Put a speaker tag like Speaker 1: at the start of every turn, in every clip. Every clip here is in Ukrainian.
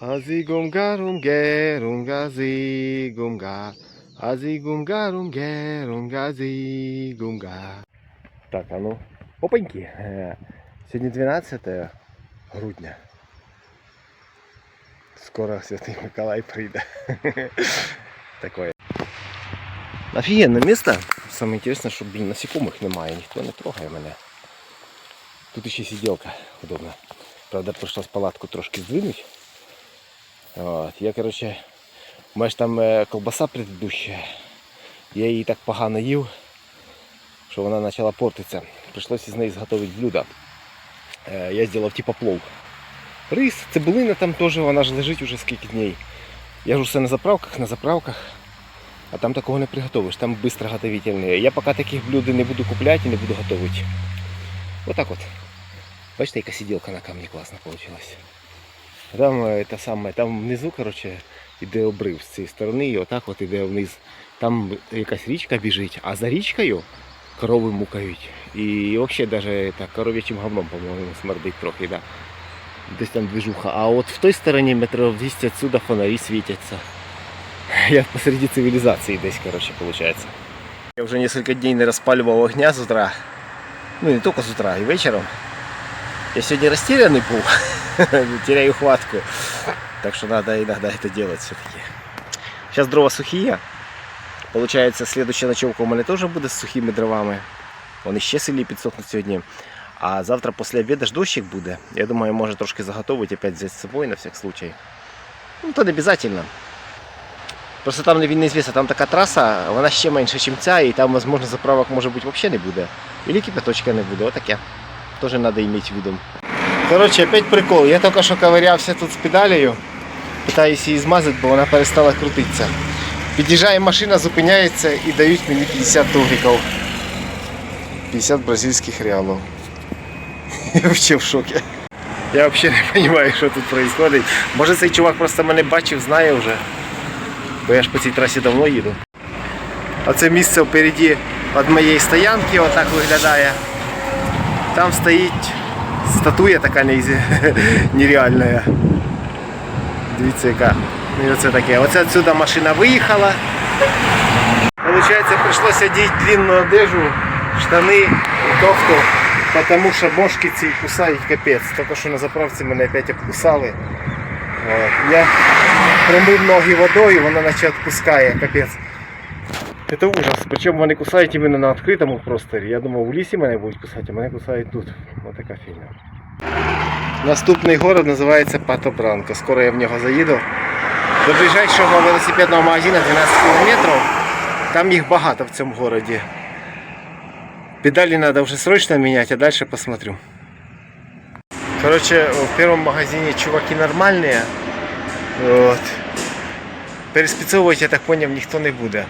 Speaker 1: Азигумга румге румга зигумга. Азигумга румге румга зигумга. Так, а ну. Опаньки. Е, Сьогодні 12 грудня. Скоро Святий Миколай прийде. Такое. Офігенне місто. Саме інтересне, що, блін, насекомих немає, ніхто не трогає мене. Тут ще сиделка удобна. Правда, прийшлось палатку трошки здвинуть. От. Я, короче, у мене ж там е, колбаса предыдущая. Я її так погано їв, що вона почала портитися. Прийшлося з неї зготовити блюдо. Е, Я зробив типа плов. Рис, цибулина там теж, вона ж лежить уже скільки днів. Я ж усе на заправках, на заправках. А там такого не приготовиш, там швидко готовительне. Я поки таких блюд не буду купляти і не буду готувати. Отак от. Бачите, яка сиділка на камні класно вийшла. Там е, те саме, там внизу, коротше, іде обрив з цієї сторони, і отак от іде вниз. Там якась річка біжить, а за річкою корови мукають. І взагалі навіть так, коров'ячим говном, по-моєму, смердить трохи, да. Десь там движуха. А от в той стороні метров 200 отсюда фонарі світяться. Я посреди цивілізації десь, коротше, виходить. Я вже кілька днів не розпалював огня з утра. Ну не тільки з утра, і вечором. Я сегодня растерянный был, теряю хватку. Так что надо иногда это делать все-таки. Сейчас дрова сухие. Получается, следующая ночевка у мене теж буде з сухими дровами. Вони ще сильні підсохнуть сьогодні. А завтра після обіду ж дощик буде. Я думаю, може трошки заготовити, опять взяти з собою на всяк случай. Ну, то не обязательно. Просто там він неізвісно, там така траса, вона ще менше, ніж ця, і там, можливо, заправок може бути взагалі не буде. Ілі кипяточка не буде, отаке. Тоже надо иметь в виду. Короче, опять прикол. Я только що ковырявся тут з педалею. Пытаюсь її змазати, бо вона перестала крутитися. Під'їжджає машина, зупиняється і дають мені 50 тугриків. 50 бразильських реалів. Я взагалі в шокі. Я взагалі не розумію, що тут відбувається. Може цей чувак просто мене бачив, знає вже. Бо я ж по цій трасі давно їду. А це місце впереді від моєї стоянки, отак виглядає. Там стоїть статуя така нейзі- нереальна. Дивіться яка. Ну і оце таке. Оце отсюда машина виїхала. Получається, прийшлося одіти длинну одежу, штани і кофту, тому що мошки ці кусають капець. Тільки що на заправці мене опять обкусали. От. Я промив ноги водою, вона наче відпускає, капець. Это ужас. Причем вони кусають іменно на відкритому просторі. Я думав, в лісі мене будуть кусати, а мене кусають тут. Ось така фігня. Наступний город називається Пато Бранко. Скоро я в нього заїду. До ближайшого велосипедного магазину 12 кілометрів. Там їх багато в цьому городі. Педалі треба вже срочно міняти, а далі посмотрю. Короче, в первом магазине чуваки нормальные. Вот. Переспецовувати, я так поняв, ніхто не буде.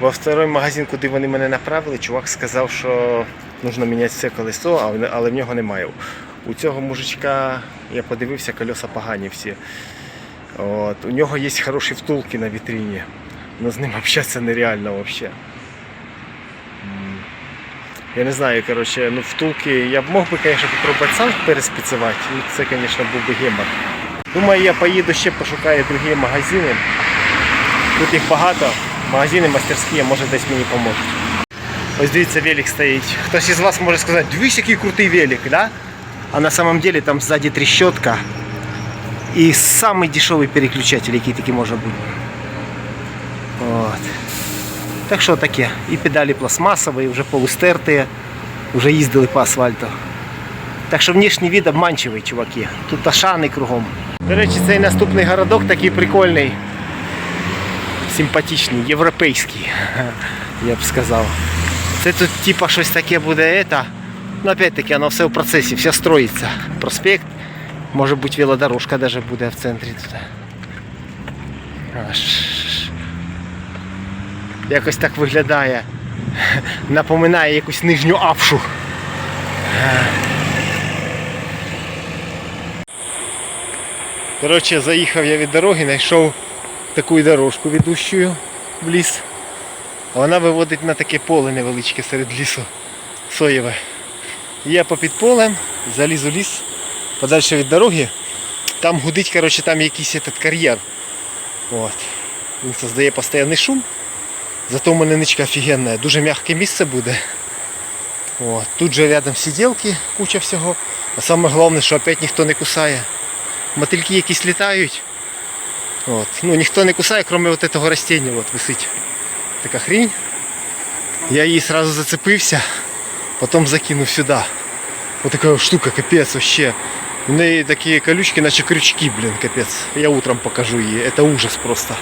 Speaker 1: Во второй магазин, куди вони мене направили, чувак сказав, що потрібно міняти все колесо, але в нього немає. У цього мужичка, я подивився, колеса погані всі. От. У нього є хороші втулки на вітрині. але з ним общатися нереально взагалі. Я не знаю, коротше, ну втулки я б мог би, звісно, попробувати сам переспецувати, ну це, звісно, був би гемор. Думаю, я поїду ще пошукаю другі магазини. Тут їх багато. Магазини мастерські, може десь мені поможуть. Ось дивіться, велик стоїть. Хтось із вас може сказати, дивись, який крутий велик, да? А на самом деле там сзади трещотка. І самий дешевий переключатель, який такий може бути. От. Так що таке. І педалі пластмасові, вже полустерті, вже їздили по асфальту. Так що внешній вид обманчивий, чуваки. Тут ашани кругом. До речі, цей наступний городок такий прикольний симпатичний, європейський, я б сказав. Це тут типа щось таке буде это. Ну опять-таки воно все в процесі, все строїться. Проспект, може бути велодорожка даже буде в центрі тут. Якось так виглядає. Напоминає якусь нижню апшу. Коротше, заїхав я від дороги, знайшов таку дорожку ведущую в ліс. Вона виводить на таке поле невеличке серед лісу соєве. Я попід полем заліз у ліс подальше від дороги. там гудить, коротше, там якийсь этот кар'єр. От. Він создає постійний шум. Зато у мене ничка офігенна, дуже м'яке місце буде. От. Тут же рядом сиділки, куча всього. А саме головне, що опять ніхто не кусає. Мотильки якісь літають. От. Ну, ніхто не кусає, крім от этого растения. От висить така хрінь. Я її сразу зацепився, потім закинув сюди. Вот такая штука, капец вообще. У неї такі колючки, наче крючки, блін, капець. Я утром покажу її. Это ужас просто.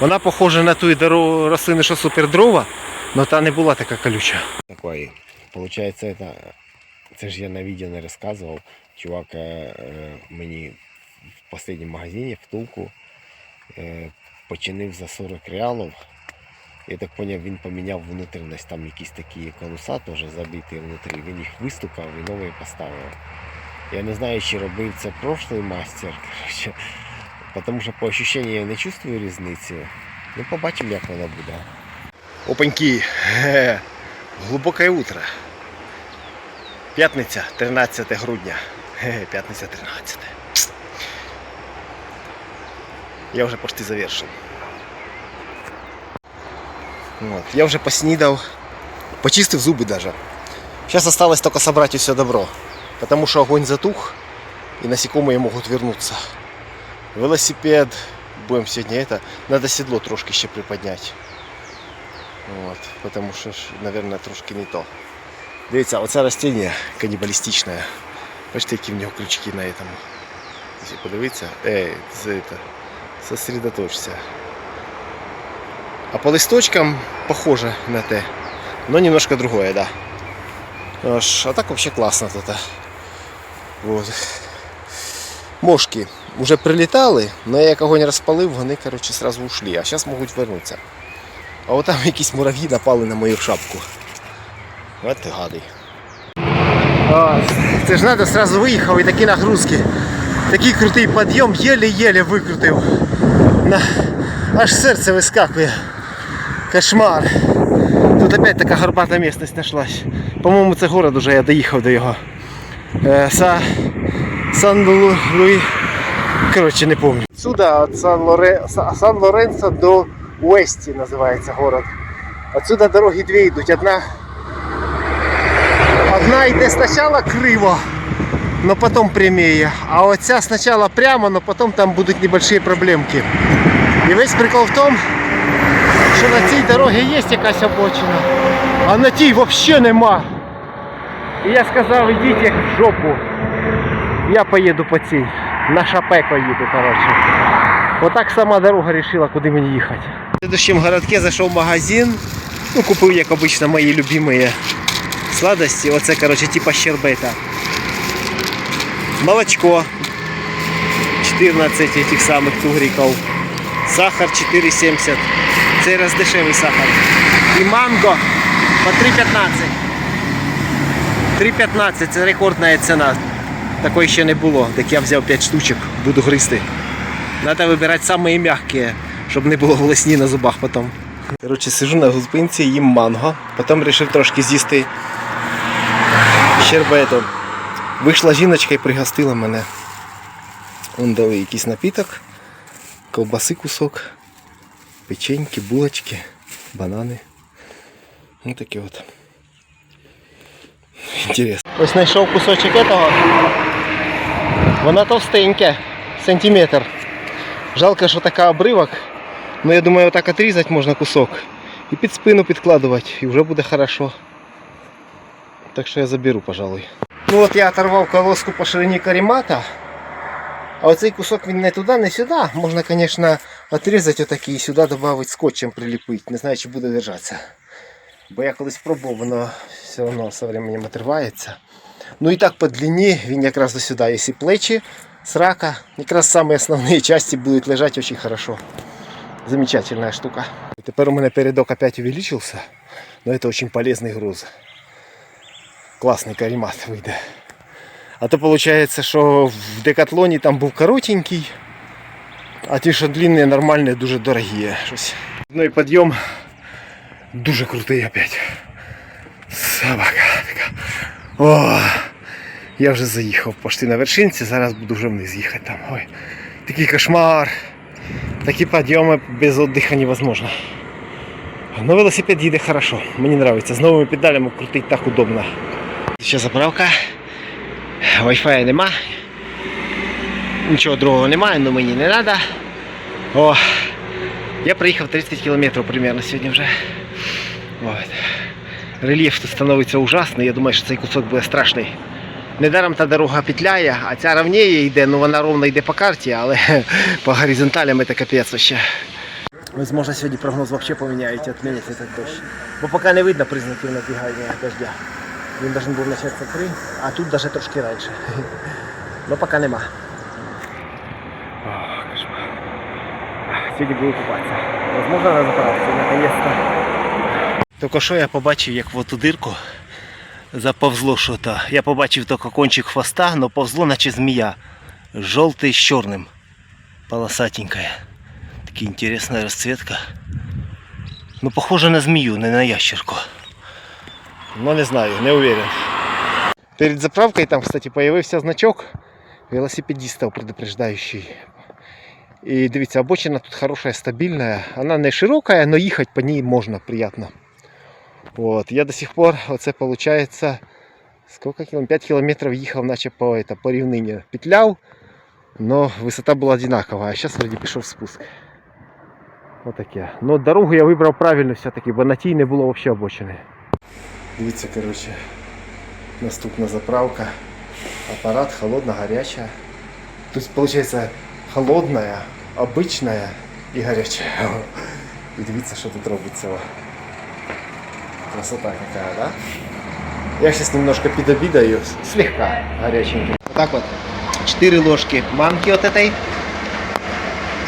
Speaker 1: Вона похожа на ту дорогу рослини, що супердрова, але та не була така колюча. Такої. Получається, это, це ж я на відео не розказував. Чувак е, е, мені в останньому магазині втулку е, починив за 40 реалів. Я так поняв, він поміняв внутрішність, там якісь такі конуса теж забиті внутрі. Він їх вистукав і новий поставив. Я не знаю, чи робив це прошлий мастер, тому що по ощущенню я не чувствую різниці. Ну, побачимо, як воно буде. Опаньки! Глибоке утро. П'ятниця, 13 грудня. П'ятниця 13. Я вже почти завершив. Вот. Я вже поснідав, почистив зуби даже. Сейчас осталось только собрать все добро. Потому что огонь затух, и насекомые могут вернуться. Велосипед. Будем сегодня это. Надо седло трошки ще приподнять. Вот. Потому что, ж, наверное, трошки не то. Дивіться, оце растение каннибалистичне. Бачите, які в нього крючки на этом. Якщо подивитися, ей, це, это, Сосредоточься. А по листочкам похоже на те. Но немножко другое, да. Аж, а так вообще классно тут. а. Вот. Мошки прилітали, але я як огонь розпалив, вони короче, сразу ушли, а зараз можуть вернутися. А от там якісь мурав'ї напали на мою шапку. От ти гадий. Це ж треба сразу виїхав і такі нагрузки. Такий крутий підйом, єле-єле викрутив. Аж серце вискакує. Кошмар. Тут опять така горбата місцевість знайшлась. По-моєму, це город уже, я доїхав до його. Е, Са... Сан Луї. Коротше, не пам'ятаю. Отсюда від Сан, Лоре... Сан Лоренцо до Уесті називається город. Отсюда дороги дві йдуть. Одна. Одна йде спочатку криво, но потом прямее. А оця спочатку прямо, но потом там будуть небольшие проблемки. І весь прикол в тому, що на цій дорогі є якась обочина, а на тій взагалі нема. І я сказав, ідіть як в жопу. Я поїду по цій. На Шапеко їду, коротше. Отак сама дорога вирішила, куди мені їхати. В следующем городке зайшов в магазин. Ну, купив, як обично, мої любимі сладості. Оце, коротше, типа щербета Молочко. 14 этих самых тугриков. Сахар 4,70. Цей раз дешевий сахар. І манго по 3,15. 3,15 це рекордна ціна. Такої ще не було. Так я взяв 5 штучок, буду гризти. Треба вибирати самые м'які, щоб не було волосні на зубах потім. Коротше, сижу на зупинці, їм манго. Потім вирішив трошки з'їсти щербету. Вийшла жіночка і пригостила мене. Вон дали якийсь напіток, ковбаси кусок, печеньки, булочки, банани. Ну такі от. Інтересно. Ось знайшов кусочок этого. Вона товстенька, сантиметр. Жалко, що така обривок. Ну я думаю, отак отрізати можна кусок. І під спину підкладувати, і вже буде хорошо. Так що я заберу, пожалуй. Ну от я оторвав колоску по ширині карімата. А оцей кусок він не туди, не сюди. Можна, звісно, отрізати отакий і сюди додати скотчем приліпити. Не знаю, чи буде держатися. Бо я колись пробував, воно все одно з часом отривається. Ну і так по длині він якраз до сюди. Якщо плечі, срака, якраз самі основні частини будуть лежати дуже хорошо. Замечательная штука. Теперь у меня передок опять увеличился, но это очень полезный груз. Классный каремат выйде. А то получается, що в декатлоні там був коротенький, а ті, що длинні, нормальні, дуже дорогі. Щось. Ну і підйом дуже крутий опять. Собака така. О, Я вже заїхав почти на вершинці, зараз буду вже вниз їхати там. Ой, такий кошмар. Такі підйоми без отдыха невозможно. Но велосипед їде хорошо, мені подобається. З новими педалями крутить так удобно. Ще заправка. Wi-Fi нема. Нічого другого немає, але мені не треба. О, я проїхав 30 кілометрів примерно сьогодні вже. От. Рельєф тут становиться ужасний, я думаю, що цей кусок буде страшний. Недаром та дорога петляє, а ця ровніє йде, ну вона ровно йде по карті, але по горизонталям це капець ще. Возможно, сьогодні прогноз взагалі поміняють, відмінять цей дощ. Бо поки не видно признаків надвігання дождя. Він должен був початися 3, а тут навіть трошки раніше. Но поки нема. Сьогодні буду купатися. Возможно, на заправці, наконец-то. Тільки що я побачив, як в оту дирку заповзло що-то. Я побачив тільки кончик хвоста, але повзло, наче змія. Жовтий з чорним. Полосатенькая. Така інтересна розцветка. Ну, похоже на змію, не на ящерку. Ну, не знаю, не уверен. Перед заправкой там, кстати, появився значок велосипедистов предупреждающий. И дивіться, обочина тут хорошая, стабильная. Она не широкая, но ехать по ней можно, приятно. Вот. Я до сих пор, оце получается, сколько километров? 5 километров ехал, наче по, это, по рівнині петляв, но высота была одинакова, а сейчас вроде пішов спуск. Вот таке. Но дорогу я вибрав правильно все-таки, бо на тій не було взагалі обочини. Дивіться, коротше, наступна заправка. Аппарат холодно, горячая. То есть получается холодная, обычная и горячая. І дивіться, що тут робиться. о. Красота какая, да? Я сейчас немножко підобідаю, слегка горяченький. Вот так вот. 4 ложки манки вот этой.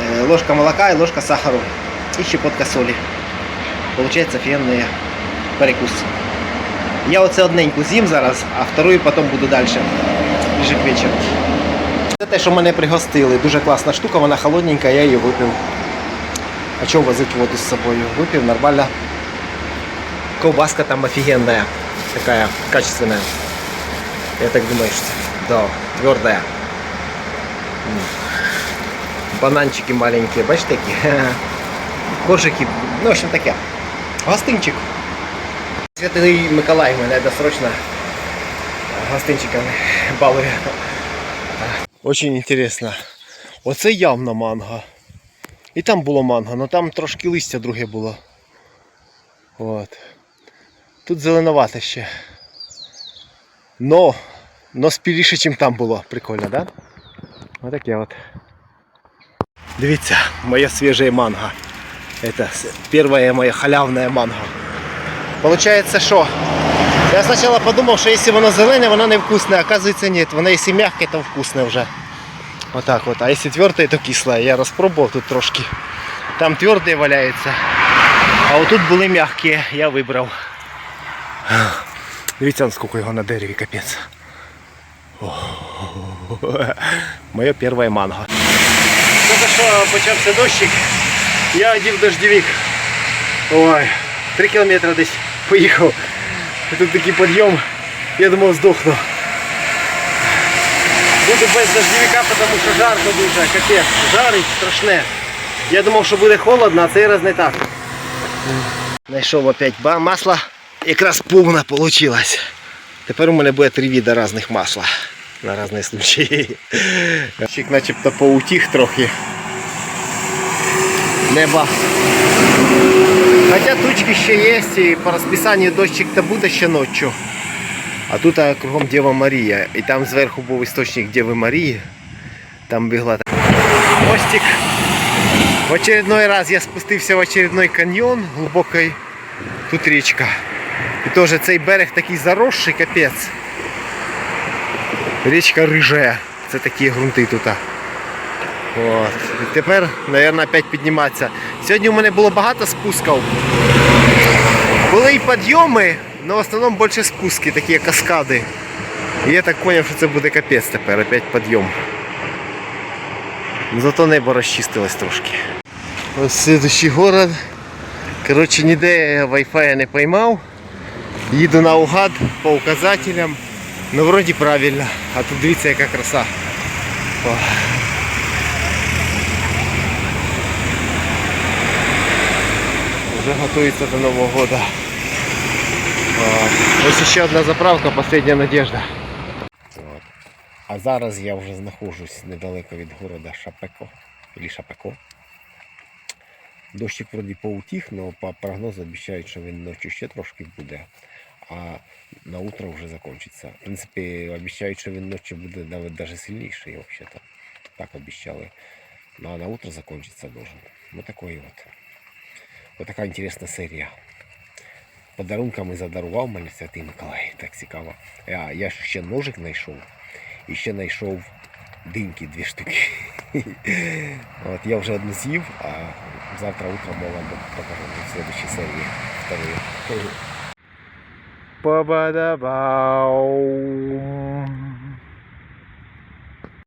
Speaker 1: Э, Ложка молока и ложка сахара. И щепотка соли. Получается офигенный перекус. Я оце одненьку з'їм зараз, а вторую потім буду далі. Ближе к вечору. Це те, що мене пригостили. Дуже класна штука, вона холодненька, я її випив. А чого возити воду з собою? Випив нормально. Ковбаска там офигенная. Такая качественная. Я так думаю, что да, твердая. Бананчики маленькие, бачите такі? Коржики, ну, в общем таке. Гостинчик. Святий Миколай мене досрочно гостинчиками балує. Очень интересно. Оце явно манго. І там було манго, але там трошки листя друге було. От. Тут зеленовате ще. Но, но спіліше, ніж там було. Прикольно, да? Отаке от. Дивіться, моє свіже. Это с- первая моя халявная манго. Получается, что? Я сначала подумал, что если воно зелене, воно не вкусне, оказывается нет. Воно если мягкое, то вкусне вже. Вот так вот. А если твердое, то кислое. Я розпробував тут трошки. Там твердые валяються. А отут були м'які, я вибрав. Дивіться, он скільки його на дереві, капець. О, Моє перше манго. Тільки що почався дощик. Я одів дождевик. Ой, три кілометри десь Поїхав. Тут такий підйом. Я думав здохну. Буду без дождевика, тому що жарко дуже, капець. Жарить страшне. Я думав, що буде холодно, а цей раз не так. Знайшов опять масло. Якраз повна вийшло. Тепер у мене буде три види різних масла. На різні случаї. Чик начебто поутіх трохи. Небо. Хоча тучки ще є, і по розписанню дощик то буде ще ночі. А тут а, кругом Дева Марія. І там зверху був істочник Деви Марії. Там бігла мостик. В очередной раз я спустився в очередной каньйон глибокий. Тут річка. І теж цей берег такий заросший, капець. Річка рижая. Це такі ґрунти тут. От. І тепер, мабуть, опять підніматися. Сьогодні у мене було багато спусків. Були і підйоми, але в основному більше спуски, такі каскади. І я так зрозумів, що це буде капець тепер, опять підйом. Зато небо розчистилось трошки. Ось следующий город. Коротше, ніде я Wi-Fi не поймав. Їду наугад по указателям. Ну вроді правильно. А тут дивіться яка краса. О. Вже готується до Нового года. Ось ще одна заправка, последня надежда. От. А зараз я вже знаходжусь недалеко від города Шапеко. Или Шапеко. Дощик вроді поутих, але по прогнозу обіцяють, що він ночі ще трошки буде, а на утро вже закінчиться. В принципі, обіцяють, що він ночі буде навіть даже сильніший, взагалі-то. Так обіцяли. Ну а на утро закончиться должен. Вот такой вот. Вот така інтересна серія. Подарунками задарував мені Святий Миколай. Так цікаво. Я, я ще ножик знайшов. І ще знайшов диньки дві штуки. От я вже одну з'їв, а завтра утром я вам покажу в следующей серії вторую. Па-ба-да-бау.